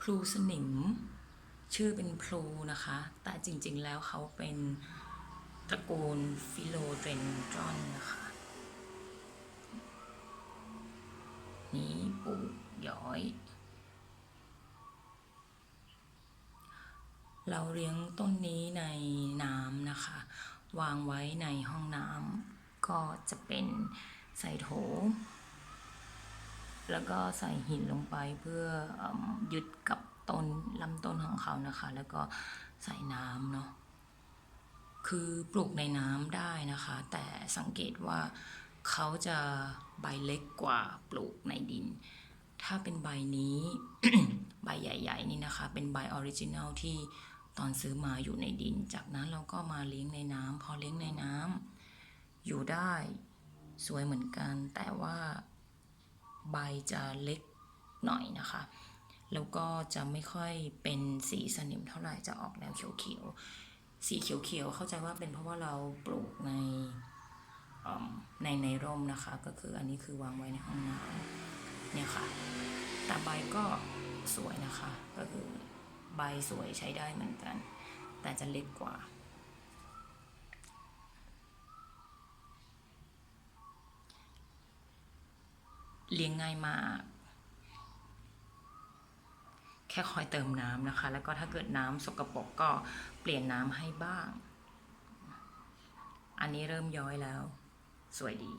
พลูสนิม ชื่อเป็นพลูนะคะ แต่จริงๆแล้วเขาเป็นตระกูลฟิโลเดรนดรอนนะคะ นี้ปลูกย้อย เราเลี้ยงต้นนี้ในน้ำนะคะ วางไว้ในห้องน้ำก็จะเป็นใส่โถ แล้วก็ใส่หินลงไปเพื่ออยึดกับต้นลำต้นของเขานะคะ แล้วก็ใส่น้ำเนาะคือปลูกในน้ำได้นะคะ แต่สังเกตว่าเขาจะใบเล็กกว่าปลูกในดิน ถ้าเป็นใบนี้ ใบใหญ่ ๆ นี่นะคะ เป็นใบออริจินัลที่ตอนซื้อมาอยู่ในดิน จากนั้นเราก็มาเลี้ยงในน้ำพอเลี้ยงในน้ำอยู่ได้สวยเหมือนกัน แต่ว่า ใบจะเล็กหน่อยนะคะ แล้วก็จะไม่ค่อยเป็นสีสนิมเท่าไหร่จะออกแนวเขียวๆ สีเขียวๆเข้าใจว่าเป็นเพราะว่าเราปลูกในในในร่มนะคะ ก็คืออันนี้คือวางไว้ในห้องน้ำเนี่ยค่ะแต่ใบก็สวยนะคะ ก็คือใบสวยใช้ได้เหมือนกัน แต่จะเล็กกว่า เลี้ยงง่ายมาก แค่คอยเติมน้ำนะคะ แล้วก็ถ้าเกิดน้ำสกปรกก็เปลี่ยนน้ำให้บ้าง อันนี้เริ่มย้อยแล้ว สวยดี